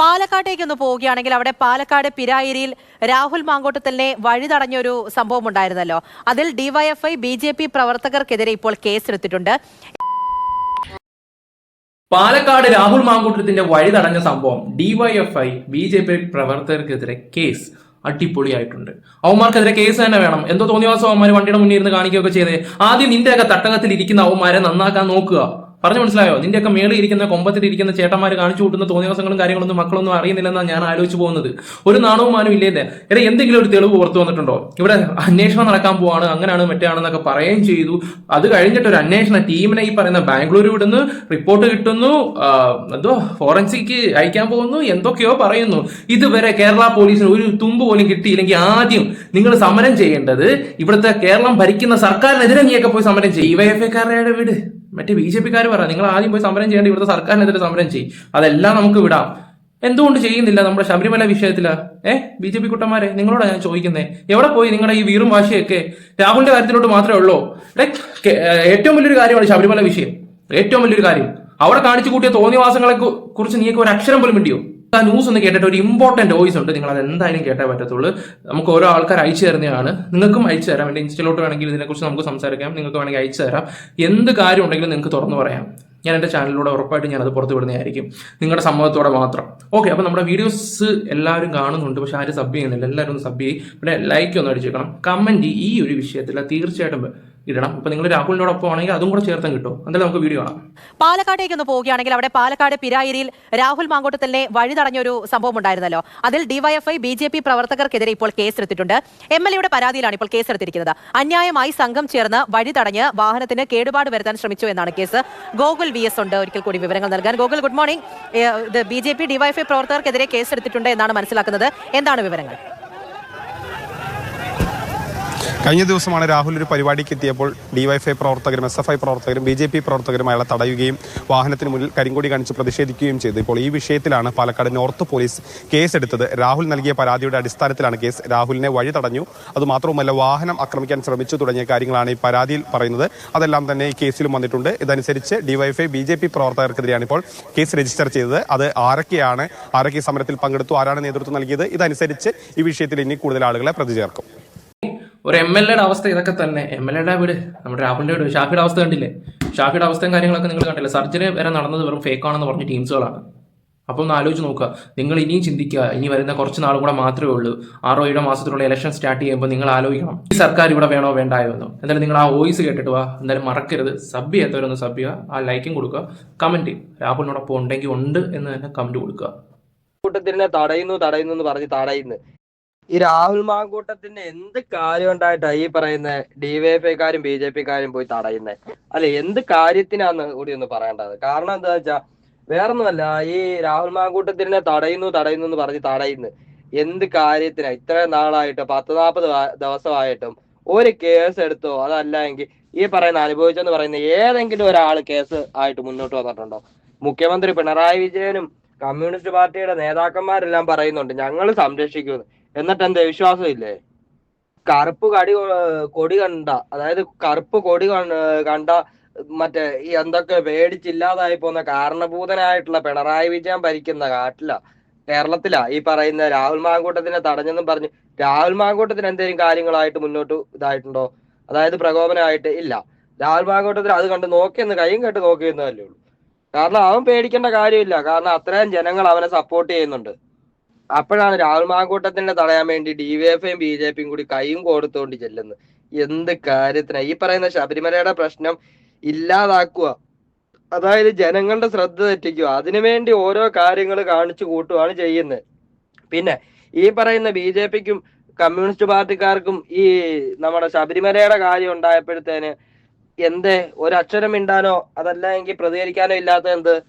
പാലക്കാട്ടേക്ക് ഒന്ന് പോവുകയാണെങ്കിൽ അവിടെ പാലക്കാട് പിരായിരിയിൽ രാഹുൽ മാങ്കോട്ടത്തലിനെ വഴി തടഞ്ഞൊരു സംഭവം ഉണ്ടായിരുന്നല്ലോ. അതിൽ ഡിവൈഎഫ്ഐ ബി ജെ പി പ്രവർത്തകർക്കെതിരെ ഇപ്പോൾ കേസെടുത്തിട്ടുണ്ട്. പാലക്കാട് രാഹുൽ മാങ്കൂട്ടത്തിന്റെ വഴി തടഞ്ഞ സംഭവം ഡിവൈഎഫ്ഐ ബി ജെ പി പ്രവർത്തകർക്കെതിരെ കേസ് അടിപൊളിയായിട്ടുണ്ട്. അവന്മാർക്കെതിരെ കേസ് തന്നെ വേണം. എന്തോ തോന്നിയ ദിവസം അവന്മാർ വണ്ടിയുടെ മുന്നിൽ ഇരുന്ന് കാണിക്കുകയൊക്കെ ചെയ്തേ. ആദ്യം നിന്റെയൊക്കെ തട്ടകത്തിൽ ഇരിക്കുന്ന അവന്മാരെ നന്നാക്കാൻ നോക്കുക. പറഞ്ഞു മനസ്സിലായോ? നിന്റെയൊക്കെ മേളിൽ ഇരിക്കുന്ന കൊമ്പത്തിൽ ഇരിക്കുന്ന ചേട്ടന്മാർ കാണിച്ചു കൂട്ടുന്ന തോന്നിയ ദിവസങ്ങളും കാര്യങ്ങളൊന്നും മക്കളൊന്നും അറിയുന്നില്ലെന്നാണ് ഞാൻ ആലോചിച്ച് പോകുന്നത്. ഒരു നാണവും മാനും ഇല്ലേ എടാ എന്തെങ്കിലും ഒരു തെളിവ് പുറത്തു വന്നിട്ടുണ്ടോ? ഇവിടെ അന്വേഷണം നടക്കാൻ പോവാണ്. അങ്ങനെയാണ് മറ്റാണെന്നൊക്കെ പറയുകയും ചെയ്തു. അത് കഴിഞ്ഞിട്ട് ഒരു അന്വേഷണ ടീമിനെ ഈ പറയുന്ന ബാംഗ്ലൂർ വിടുന്നു. റിപ്പോർട്ട് കിട്ടുന്നു. എന്തോ ഫോറൻസിക്ക് അയക്കാൻ പോകുന്നു. എന്തൊക്കെയോ പറയുന്നു. ഇതുവരെ കേരള പോലീസിന് ഒരു തുമ്പ് പോലും കിട്ടിയില്ലെങ്കിൽ ആദ്യം നിങ്ങൾ സമരം ചെയ്യേണ്ടത് ഇവിടുത്തെ കേരളം ഭരിക്കുന്ന സർക്കാരിനെതിരെ നീയൊക്കെ പോയി സമരം ചെയ്യും. ഡിവൈഎഫ്ഐക്കാരുടെ വീട്. മറ്റേ ബി ജെ പിക്കാർ പറ നിങ്ങൾ ആദ്യം പോയി സമരം ചെയ്യേണ്ട ഇവിടുത്തെ സർക്കാരിനെതിരെ സമരം ചെയ്യും. അതെല്ലാം നമുക്ക് വിടാം. എന്തുകൊണ്ട് ചെയ്യുന്നില്ല നമ്മുടെ ശബരിമല വിഷയത്തിൽ? ഏ? ബി ജെ പി കുട്ടന്മാരെ നിങ്ങളോടാ ഞാൻ ചോദിക്കുന്നത് എവിടെ പോയി നിങ്ങളുടെ ഈ വീറും വാശിയൊക്കെ? രാഹുലിന്റെ കാര്യത്തിലോട്ട് മാത്രമേ ഉള്ളൂ. ഏറ്റവും വലിയൊരു കാര്യമാണ് ശബരിമല വിഷയം. ഏറ്റവും വലിയൊരു കാര്യം. അവിടെ കാണിച്ചു കൂട്ടിയ തോന്നിവാസങ്ങളെ കുറിച്ച് നീക്ക് ഒരു അക്ഷരം പോലും മിണ്ടിയോ? ആ ന്യൂസ് ഒന്ന് കേട്ടിട്ട് ഒരു ഇമ്പോർട്ടന്റ് വോയിസ് ഉണ്ട്. നിങ്ങൾ അത് എന്തായാലും കേട്ടേ പറ്റത്തുള്ളൂ. നമുക്ക് ഓരോ ആൾക്കാർ അയച്ചു തരുന്നതാണ്. നിങ്ങൾക്കും അയച്ചു തരാം. എന്റെ ഇൻസ്റ്റയിലോട്ട് വേണമെങ്കിൽ ഇതിനെക്കുറിച്ച് നമുക്ക് സംസാരിക്കാം. നിങ്ങൾക്ക് വേണമെങ്കിൽ അയച്ചു തരാം. എന്ത് കാര്യം ഉണ്ടെങ്കിലും നിങ്ങൾക്ക് തുറന്നു പറയാം. ഞാൻ എന്റെ ചാനലിലൂടെ ഉറപ്പായിട്ട് ഞാൻ അത് പുറത്ത് വിടുന്നതായിരിക്കും. നിങ്ങളുടെ സമ്മതത്തോടെ മാത്രം. ഓക്കെ അപ്പോൾ നമ്മുടെ വീഡിയോസ് എല്ലാവരും കാണുന്നുണ്ട്. പക്ഷെ ആരും സബ് ചെയ്യുന്നില്ല. എല്ലാവരും ഒന്ന് സബ് ചെയ്യും. പിന്നെ ലൈക്ക് ഒന്ന് അടിച്ചേക്കണം. കമന്റ് ഈ ഒരു വിഷയത്തിൽ തീർച്ചയായിട്ടും ഇടണം. അപ്പോൾ നിങ്ങൾ രാഹുലിനോടൊപ്പം ആണെങ്കിൽ അതും കൂടെ ചേർത്തും കിട്ടും. എന്തായാലും നമുക്ക് വീഡിയോ കാണാം. പാലക്കാട്ടേക്ക് ഒന്ന് പോവുകയാണെങ്കിൽ അവിടെ പാലക്കാട് പിരായിരിയിൽ രാഹുൽ മാങ്കോട്ടത്തലിനെ വഴി തടഞ്ഞൊരു സംഭവം ഉണ്ടായിരുന്നല്ലോ. അതിൽ ഡിവൈഎഫ്ഐ ബി ജെ പി പ്രവർത്തകർക്കെതിരെ ഇപ്പോൾ കേസെടുത്തിട്ടുണ്ട്. എം എൽ എയുടെ പരാതിയിലാണ് ഇപ്പോൾ കേസെടുത്തിരിക്കുന്നത്. അന്യായമായി സംഘം ചേർന്ന് വഴി തടഞ്ഞ് വാഹനത്തിന് കേടുപാട് വരുത്താൻ ശ്രമിച്ചു എന്നാണ് കേസ്. ഗോകുൽ വി എസ് ഉണ്ട്. ഒരിക്കൽ കൂടി വിവരങ്ങൾ നൽകാൻ. Gokul good morning. ഇത് ബി ജെ പി ഡിവൈഎഫ്ഐ പ്രവർത്തകർക്കെതിരെ കേസെടുത്തിട്ടുണ്ട് എന്നാണ് മനസ്സിലാക്കുന്നത്. എന്താണ് വിവരങ്ങൾ? കഴിഞ്ഞ ദിവസമാണ് രാഹുൽ ഒരു പരിപാടിക്ക് എത്തിയപ്പോൾ ഡിവൈഫൈ പ്രവർത്തകരും എസ് എഫ് ഐ പ്രവർത്തകരും ബി ജെ പി പ്രവർത്തകരും അയാളെ തടയുകയും വാഹനത്തിന് മുന്നിൽ കരിങ്കൊടി കാണിച്ച് പ്രതിഷേധിക്കുകയും ചെയ്തു. ഇപ്പോൾ ഈ വിഷയത്തിലാണ് പാലക്കാട് നോർത്ത് പോലീസ് കേസെടുത്തത്. രാഹുൽ നൽകിയ പരാതിയുടെ അടിസ്ഥാനത്തിലാണ് കേസ്. രാഹുലിനെ വഴി തടഞ്ഞു. അതുമാത്രവുമല്ല വാഹനം ആക്രമിക്കാൻ ശ്രമിച്ചു തുടങ്ങിയ കാര്യങ്ങളാണ് ഈ പരാതിയിൽ പറയുന്നത്. അതെല്ലാം തന്നെ ഈ കേസിലും വന്നിട്ടുണ്ട്. ഇതനുസരിച്ച് ഡിവൈഫൈ ബി ജെ പി പ്രവർത്തകർക്കെതിരെയാണ് ഇപ്പോൾ കേസ് രജിസ്റ്റർ ചെയ്തത്. അത് ആരൊക്കെയാണ് ആരൊക്കെ സമരത്തിൽ പങ്കെടുത്തു ആരാണ് നേതൃത്വം നൽകിയത്? ഇതനുസരിച്ച് ഈ വിഷയത്തിൽ ഇനി കൂടുതൽ ആളുകളെ പ്രതി ചേർക്കും ഒരു എം എൽ എയുടെ അവസ്ഥ ഇതൊക്കെ തന്നെ. എം എൽ എയുടെ വീട് നമ്മുടെ രാഹുലിന്റെ വീട്. ഷാഫിയുടെ അവസ്ഥ കണ്ടില്ലേ? ഷാഫിയുടെ അവസ്ഥയും കാര്യങ്ങളൊക്കെ നിങ്ങൾ കണ്ടില്ലേ? സർജറി വരെ നടന്നത് വെറും ഫേക്ക് ആണെന്ന് പറഞ്ഞ ടീംസുകളാണ്. അപ്പോൾ ഒന്ന് ആലോചിച്ച് നോക്കുക. നിങ്ങൾ ഇനിയും ചിന്തിക്കുക. ഇനി വരുന്ന കുറച്ച് നാളും കൂടെ മാത്രമേ ഉള്ളൂ. ആറോ ഏഴോ മാസത്തിലുള്ള ഇലക്ഷൻ സ്റ്റാർട്ട് ചെയ്യുമ്പോൾ നിങ്ങൾ ആലോചിക്കണം. ഈ സർക്കാർ ഇവിടെ വേണോ വേണ്ടായോ എന്ന് എന്തായാലും നിങ്ങൾ ആ വോയിസ് കേട്ടിട്ട് വാ. എന്തായാലും മറക്കരുത്. സബ് ചെയ്യാത്തവരൊന്ന് സബ് ചെയ്യുക. ആ ലൈക്കും കൊടുക്കുക. കമന്റ് രാഹുലിനോടൊപ്പം ഉണ്ടെങ്കിൽ ഉണ്ട് എന്ന് തന്നെ കമന്റ് കൊടുക്കുക. കൂട്ടത്തിനെ തടയുന്നു തടയുന്നു എന്ന് പറഞ്ഞ് തടയുന്നു. ഈ രാഹുൽ മാങ്കൂട്ടത്തിന്റെ എന്ത് കാര്യം ഉണ്ടായിട്ടാ ഈ പറയുന്ന ഡിവൈഎഫ്ഐക്കാരും ബി ജെ പിക്കാരും പോയി തടയുന്നത് അല്ലെ എന്ത് കാര്യത്തിനാന്ന് കൂടി ഒന്ന് പറയേണ്ടത്? കാരണം എന്താ വെച്ചാ വേറൊന്നുമല്ല ഈ രാഹുൽ മാങ്കൂട്ടത്തിനെ തടയുന്നു തടയുന്നു എന്ന് പറഞ്ഞ് തടയുന്നു. എന്ത് കാര്യത്തിനാ? ഇത്രയും നാളായിട്ട് പത്ത് നാൽപ്പത് ദിവസമായിട്ടും ഒരു കേസ് എടുത്തോ? അതല്ല എങ്കിൽ ഈ പറയുന്ന അനുഭവിച്ചെന്ന് പറയുന്ന ഏതെങ്കിലും ഒരാൾ കേസ് ആയിട്ട് മുന്നോട്ട് വന്നിട്ടുണ്ടോ? മുഖ്യമന്ത്രി പിണറായി വിജയനും കമ്മ്യൂണിസ്റ്റ് പാർട്ടിയുടെ നേതാക്കന്മാരെല്ലാം പറയുന്നുണ്ട് ഞങ്ങൾ സംരക്ഷിക്കുന്നു എന്നിട്ട് എന്താ വിശ്വാസം ഇല്ലേ കറുപ്പ് കടി കൊടി കണ്ട അതായത് കറുപ്പ് കൊടി കണ്ട- മറ്റേ ഈ എന്തൊക്കെ പേടിച്ചില്ലാതായി പോകുന്ന കാരണഭൂതനായിട്ടുള്ള പിണറായി വിജയൻ ഭരിക്കുന്ന കാട്ടില കേരളത്തിലാ ഈ പറയുന്ന രാഹുൽ മാങ്കൂട്ടത്തിനെ തടഞ്ഞെന്നും പറഞ്ഞ് രാഹുൽ മാങ്കൂട്ടത്തിന് എന്തെങ്കിലും കാര്യങ്ങളായിട്ട് മുന്നോട്ട് ഇതായിട്ടുണ്ടോ? അതായത് പ്രകോപനമായിട്ട് ഇല്ല. രാഹുൽ മാങ്കൂട്ടത്തിന് അത് കണ്ട് നോക്കിയെന്ന് കൈയും കേട്ട് നോക്കിയെന്നല്ലേ ഉള്ളൂ. കാരണം അവൻ പേടിക്കേണ്ട കാര്യമില്ല. കാരണം അത്രയും ജനങ്ങൾ അവനെ സപ്പോർട്ട് ചെയ്യുന്നുണ്ട്. അപ്പോഴാണ് രാഹുൽ മാങ്കൂട്ടത്തിനെ തടയാൻ വേണ്ടി ഡി വി എഫും ബി ജെ പിയും കൂടി കൈയും കോടുത്തുകൊണ്ട് ചെല്ലുന്നത്. എന്ത് കാര്യത്തിനാ? ഈ പറയുന്ന ശബരിമലയുടെ പ്രശ്നം ഇല്ലാതാക്കുക. അതായത് ജനങ്ങളുടെ ശ്രദ്ധ തെറ്റിക്കുക. അതിനുവേണ്ടി ഓരോ കാര്യങ്ങൾ കാണിച്ചു കൂട്ടുകയാണ് ചെയ്യുന്നത്. പിന്നെ ഈ പറയുന്ന ബി ജെ പിക്കും കമ്മ്യൂണിസ്റ്റ് പാർട്ടിക്കാർക്കും ഈ നമ്മുടെ ശബരിമലയുടെ കാര്യം ഉണ്ടായപ്പോഴത്തേന് എന്തേ? ഒരക്ഷരം മിണ്ടാനോ അതല്ല എങ്കിൽ പ്രതികരിക്കാനോ ഇല്ലാത്ത എന്ത്?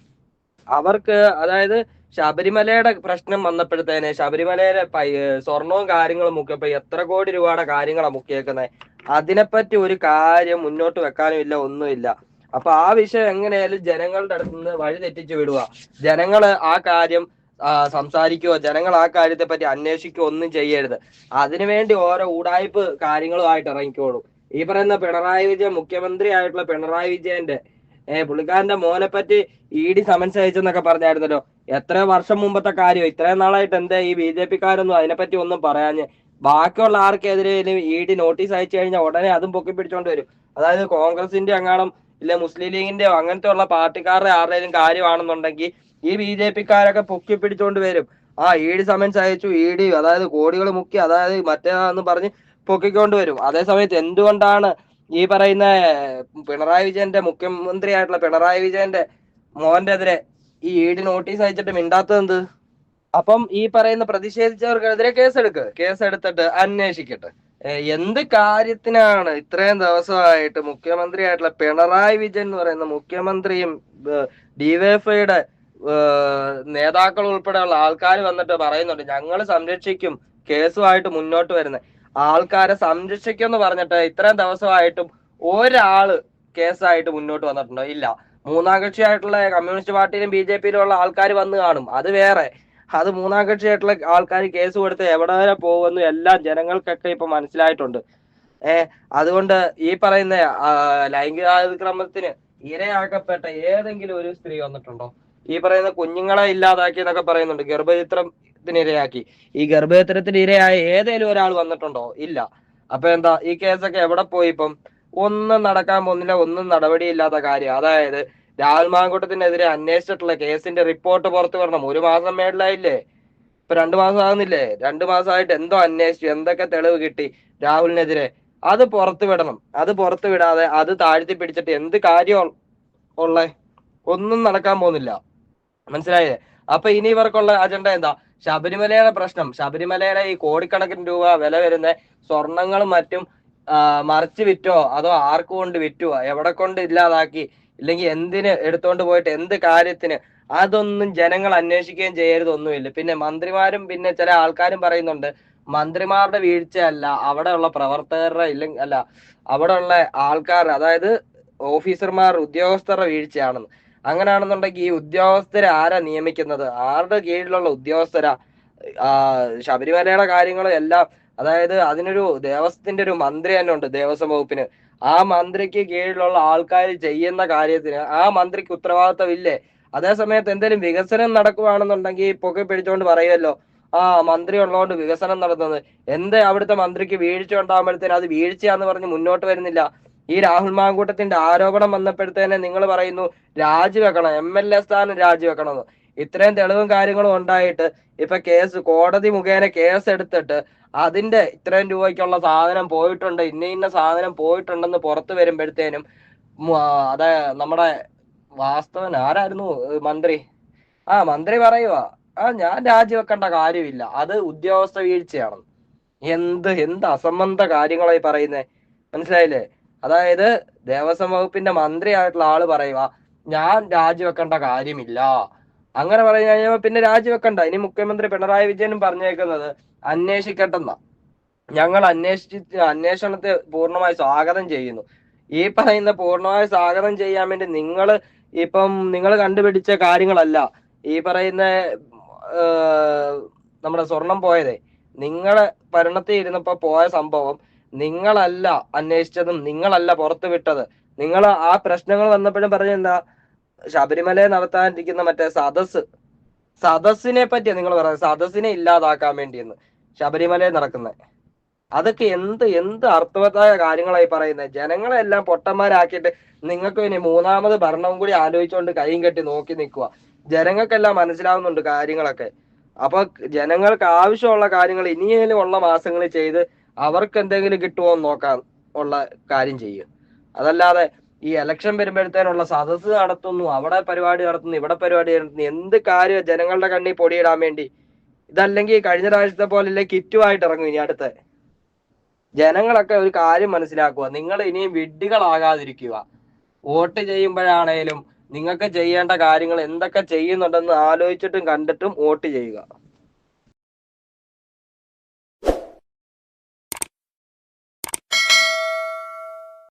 അവർക്ക് അതായത് ശബരിമലയുടെ പ്രശ്നം വന്നപ്പോഴത്തേന് ശബരിമലയിലെ പൈ- സ്വർണവും കാര്യങ്ങളും മുക്കിയപ്പോ എത്ര കോടി രൂപയുടെ കാര്യങ്ങളാണ് മുക്കിയേക്കുന്നത് അതിനെപ്പറ്റി ഒരു കാര്യം മുന്നോട്ട് വെക്കാനും ഇല്ല ഒന്നുമില്ല. അപ്പൊ ആ വിഷയം എങ്ങനെയായാലും ജനങ്ങളുടെ അടുത്ത് നിന്ന് വഴി തെറ്റിച്ചു വിടുക. ജനങ്ങൾ ആ കാര്യം സംസാരിക്കുകയോ ജനങ്ങൾ ആ കാര്യത്തെ പറ്റി അന്വേഷിക്കുകയോ ഒന്നും ചെയ്യരുത്. അതിനുവേണ്ടി ഓരോ ഉടായ്പ് കാര്യങ്ങളുമായിട്ട് ഇറങ്ങിക്കോളും. ഈ പറയുന്ന പിണറായി വിജയൻ മുഖ്യമന്ത്രി ആയിട്ടുള്ള പിണറായി വിജയന്റെ ഏഹ് പുള്ളിക്കാരന്റെ മോനെ പറ്റി ഇ ഡി സമൻസ് അയച്ചെന്നൊക്കെ പറഞ്ഞായിരുന്നല്ലോ. എത്ര വർഷം മുമ്പത്തെ കാര്യം ഇത്രയും നാളായിട്ട് എന്താ ഈ ബി ജെ പിക്കാരൊന്നും അതിനെപ്പറ്റി ഒന്നും പറയാഞ്ഞ്? ബാക്കിയുള്ള ആർക്കെതിരെയും ഇ ഡി നോട്ടീസ് അയച്ചു കഴിഞ്ഞാൽ ഉടനെ അതും പൊക്കി പിടിച്ചോണ്ട് വരും. അതായത് കോൺഗ്രസിന്റെ അങ്ങാണം ഇല്ല മുസ്ലിം ലീഗിന്റെ അങ്ങനത്തെ ഉള്ള പാർട്ടിക്കാരുടെ ആരുടെയും കാര്യമാണെന്നുണ്ടെങ്കിൽ ഈ ബി ജെ പിക്കാരൊക്കെ പൊക്കി പിടിച്ചോണ്ട് വരും. ആ ഇ ഡി സമൻസ് അയച്ചു ഇ ഡി അതായത് കോടികൾ മുക്കി അതായത് മറ്റേതാന്ന് പറഞ്ഞ് പൊക്കിക്കൊണ്ട് വരും. അതേ സമയത്ത് എന്തുകൊണ്ടാണ് ഈ പറയുന്ന പിണറായി വിജയന്റെ മുഖ്യമന്ത്രിയായിട്ടുള്ള പിണറായി വിജയന്റെ മോന്റെ എതിരെ ഈ ഡി നോട്ടീസ് അയച്ചിട്ട് മിണ്ടാത്തത് എന്ത്? അപ്പം ഈ പറയുന്ന പ്രതിഷേധിച്ചവർക്കെതിരെ കേസെടുക്ക്. കേസെടുത്തിട്ട് അന്വേഷിക്കട്ടെ. എന്ത് കാര്യത്തിനാണ് ഇത്രയും ദിവസമായിട്ട് മുഖ്യമന്ത്രിയായിട്ടുള്ള പിണറായി വിജയൻ എന്ന് പറയുന്ന മുഖ്യമന്ത്രിയും ഡിവൈഎഫ്ഐയുടെ നേതാക്കൾ ഉൾപ്പെടെയുള്ള ആൾക്കാർ വന്നിട്ട് പറയുന്നുണ്ട്. ഞങ്ങൾ സംരക്ഷിക്കും കേസുമായിട്ട് മുന്നോട്ട് വരുന്നത് ആൾക്കാരെ സംരക്ഷിക്കും എന്ന് പറഞ്ഞിട്ട് ഇത്രയും ദിവസമായിട്ടും ഒരാൾ കേസായിട്ട് മുന്നോട്ട് വന്നിട്ടുണ്ടോ? ഇല്ല. മൂന്നാം കക്ഷിയായിട്ടുള്ള കമ്മ്യൂണിസ്റ്റ് പാർട്ടിയിലും ബി ജെ പിയിലും ഉള്ള ആൾക്കാർ വന്ന് കാണും. അത് വേറെ. അത് മൂന്നാം കക്ഷിയായിട്ടുള്ള ആൾക്കാർ കേസ് കൊടുത്ത് എവിടെ വരെ പോകുമെന്ന് എല്ലാം ജനങ്ങൾക്കൊക്കെ ഇപ്പൊ മനസ്സിലായിട്ടുണ്ട്. ഏഹ് അതുകൊണ്ട് ഈ പറയുന്ന ലൈംഗികാതിക്രമത്തിന് ഇരയാക്കപ്പെട്ട ഏതെങ്കിലും ഒരു സ്ത്രീ വന്നിട്ടുണ്ടോ? ഈ പറയുന്ന കുഞ്ഞുങ്ങളെ ഇല്ലാതാക്കി എന്നൊക്കെ പറയുന്നുണ്ട്. ഗർഭചിത്രത്തിന് ഇരയാക്കി. ഈ ഗർഭേതരത്തിന് ഇരയായ ഏതെങ്കിലും ഒരാൾ വന്നിട്ടുണ്ടോ? ഇല്ല. അപ്പൊ എന്താ ഈ കേസൊക്കെ എവിടെ പോയി ഇപ്പം? ഒന്നും നടക്കാൻ പോകുന്നില്ല ഒന്നും നടപടിയില്ലാത്ത കാര്യം. അതായത് രാഹുൽ മാങ്കൂട്ടത്തിനെതിരെ അന്വേഷിച്ചിട്ടുള്ള കേസിന്റെ റിപ്പോർട്ട് പുറത്തു വരണം. ഒരു മാസം മേളിലായില്ലേ? ഇപ്പൊ രണ്ടു മാസം ആകുന്നില്ലേ? രണ്ടു മാസമായിട്ട് എന്തോ അന്വേഷിച്ചു എന്തൊക്കെ തെളിവ് കിട്ടി രാഹുലിനെതിരെ? അത് പുറത്തു വിടണം. അത് പുറത്തു വിടാതെ അത് താഴ്ത്തി പിടിച്ചിട്ട് എന്ത് കാര്യം ഉള്ള ഒന്നും നടക്കാൻ പോകുന്നില്ല. മനസ്സിലായേ അപ്പൊ ഇനി ഇവർക്കുള്ള അജണ്ട എന്താ? ശബരിമലയുടെ പ്രശ്നം. ശബരിമലയുടെ ഈ കോടിക്കണക്കിന് രൂപ വില വരുന്ന സ്വർണങ്ങളും മറ്റും മറിച്ച് വിറ്റോ? അതോ ആർക്ക് കൊണ്ട് വിറ്റുവോ? എവിടെ കൊണ്ട് ഇല്ലാതാക്കി? ഇല്ലെങ്കിൽ എന്തിന് എടുത്തോണ്ട് പോയിട്ട് എന്ത് കാര്യത്തിന്? അതൊന്നും ജനങ്ങൾ അന്വേഷിക്കുകയും ചെയ്യരുതൊന്നുമില്ല. പിന്നെ മന്ത്രിമാരും പിന്നെ ചില ആൾക്കാരും പറയുന്നുണ്ട് മന്ത്രിമാരുടെ വീഴ്ചയല്ല അവിടെയുള്ള പ്രവർത്തകരുടെ ഇല്ലെങ്കിൽ അല്ല അവിടെയുള്ള ആൾക്കാർ അതായത് ഓഫീസർമാർ ഉദ്യോഗസ്ഥരുടെ വീഴ്ചയാണെന്ന്. അങ്ങനെയാണെന്നുണ്ടെങ്കിൽ ഈ ഉദ്യോഗസ്ഥരെ ആരാ നിയമിക്കുന്നത്? ആരുടെ കീഴിലുള്ള ഉദ്യോഗസ്ഥരാ? ശബരിമലയുടെ കാര്യങ്ങളും എല്ലാം അതായത് അതിനൊരു ദേവസ്വത്തിന്റെ ഒരു മന്ത്രി തന്നെ ഉണ്ട് ദേവസ്വം വകുപ്പിന്. ആ മന്ത്രിക്ക് കീഴിലുള്ള ആൾക്കാർ ചെയ്യുന്ന കാര്യത്തിന് ആ മന്ത്രിക്ക് ഉത്തരവാദിത്തം ഇല്ലേ അതേ സമയത്ത് എന്തെങ്കിലും വികസനം നടക്കുവാണെന്നുണ്ടെങ്കിൽ പൊക്കി പിടിച്ചോണ്ട് പറയുമല്ലോ ആ മന്ത്രി ഉള്ളതുകൊണ്ട് വികസനം നടത്തുന്നത്. എന്തേ അവിടുത്തെ മന്ത്രിക്ക് വീഴ്ച ഉണ്ടാകുമ്പോഴത്തേനും അത് വീഴ്ചയാന്ന് പറഞ്ഞ് മുന്നോട്ട് വരുന്നില്ല. ഈ രാഹുൽ മാങ്കൂട്ടത്തിന്റെ ആരോപണം വന്നപ്പോഴത്തേനെ നിങ്ങൾ പറയുന്നു രാജിവെക്കണം എം എൽ എ സ്ഥാനം രാജിവെക്കണം എന്ന് ഇത്രയും തെളിവും കാര്യങ്ങളും ഉണ്ടായിട്ട് ഇപ്പൊ കേസ് കോടതി മുഖേന കേസ് എടുത്തിട്ട് അതിന്റെ ഇത്രയും രൂപയ്ക്കുള്ള സാധനം പോയിട്ടുണ്ട് ഇന്ന ഇന്ന സാധനം പോയിട്ടുണ്ടെന്ന് പുറത്തു വരുമ്പോഴത്തേനും അതെ നമ്മുടെ വാസ്തവൻ ആരായിരുന്നു മന്ത്രി? ആ മന്ത്രി പറയുവാ ആ ഞാൻ രാജിവെക്കേണ്ട കാര്യമില്ല അത് ഉദ്യോഗസ്ഥ വീഴ്ചയാണ് എന്ത് എന്ത് അസംബന്ധ കാര്യങ്ങളായി പറയുന്നേ? മനസ്സിലായില്ലേ? അതായത് ദേവസ്വം വകുപ്പിന്റെ മന്ത്രിയായിട്ടുള്ള ആൾ പറയുക ഞാൻ രാജിവെക്കേണ്ട കാര്യമില്ല. അങ്ങനെ പറഞ്ഞു കഴിഞ്ഞാൽ പിന്നെ രാജിവെക്കണ്ട. ഇനി മുഖ്യമന്ത്രി പിണറായി വിജയനും പറഞ്ഞേക്കുന്നത് അന്വേഷിക്കട്ടെന്ന. ഞങ്ങൾ അന്വേഷിച്ച് അന്വേഷണത്തെ പൂർണമായി സ്വാഗതം ചെയ്യുന്നു. ഈ പറയുന്ന പൂർണമായി സ്വാഗതം ചെയ്യാൻ വേണ്ടി നിങ്ങൾ ഇപ്പം നിങ്ങൾ കണ്ടുപിടിച്ച കാര്യങ്ങളല്ല. ഈ പറയുന്ന നമ്മുടെ സ്വർണം പോയതേ. നിങ്ങൾ ഭരണത്തിൽ ഇരുന്നപ്പോ പോയ സംഭവം നിങ്ങളല്ല അന്വേഷിച്ചതും നിങ്ങളല്ല പുറത്തു വിട്ടത്. നിങ്ങൾ ആ പ്രശ്നങ്ങൾ വന്നപ്പോഴും പറഞ്ഞ എന്താ? ശബരിമലയെ നടത്താനിരിക്കുന്ന മറ്റേ സദസ് സദസ്സിനെ പറ്റിയാ നിങ്ങൾ പറയുന്നത് സദസ്സിനെ ഇല്ലാതാക്കാൻ വേണ്ടിയെന്ന്. ശബരിമലയിൽ നടക്കുന്നത്. അതൊക്കെ എന്ത് എന്ത് അർത്ഥവത്തായ കാര്യങ്ങളായി പറയുന്നത്? ജനങ്ങളെ എല്ലാം പൊട്ടന്മാരാക്കിയിട്ട് നിങ്ങൾക്ക് ഇനി മൂന്നാമത് ഭരണവും കൂടി ആലോചിച്ചുകൊണ്ട് കൈയും കെട്ടി നോക്കി നിൽക്കുക. ജനങ്ങൾക്കെല്ലാം മനസ്സിലാവുന്നുണ്ട് കാര്യങ്ങളൊക്കെ. അപ്പൊ ജനങ്ങൾക്ക് ആവശ്യമുള്ള കാര്യങ്ങൾ ഇനിയും ഉള്ള മാസങ്ങളിൽ ചെയ്ത് അവർക്ക് എന്തെങ്കിലും കിട്ടുമോ എന്ന് നോക്കാൻ ഉള്ള കാര്യം ചെയ്യും. അതല്ലാതെ ഈ ഇലക്ഷൻ വരുമ്പോഴത്തേനുള്ള സദസ്സ് നടത്തുന്നു അവിടെ പരിപാടി നടത്തുന്നു ഇവിടെ പരിപാടി നടത്തുന്നു എന്ത് കാര്യം ജനങ്ങളുടെ കണ്ണിൽ പൊടിയിടാൻ വേണ്ടി? ഇതല്ലെങ്കിൽ കഴിഞ്ഞ പ്രാവശ്യത്തെ പോലെ കിറ്റുമായിട്ട് ഇറങ്ങും ഇനി അടുത്ത. ജനങ്ങളൊക്കെ ഒരു കാര്യം മനസ്സിലാക്കുക നിങ്ങൾ ഇനിയും വിഡ്ഢികളാകാതിരിക്കുക. വോട്ട് ചെയ്യുമ്പോഴാണേലും നിങ്ങൾക്ക് ചെയ്യേണ്ട കാര്യങ്ങൾ എന്തൊക്കെ ചെയ്യുന്നുണ്ടെന്ന് ആലോചിച്ചിട്ടും കണ്ടിട്ടും വോട്ട് ചെയ്യുക.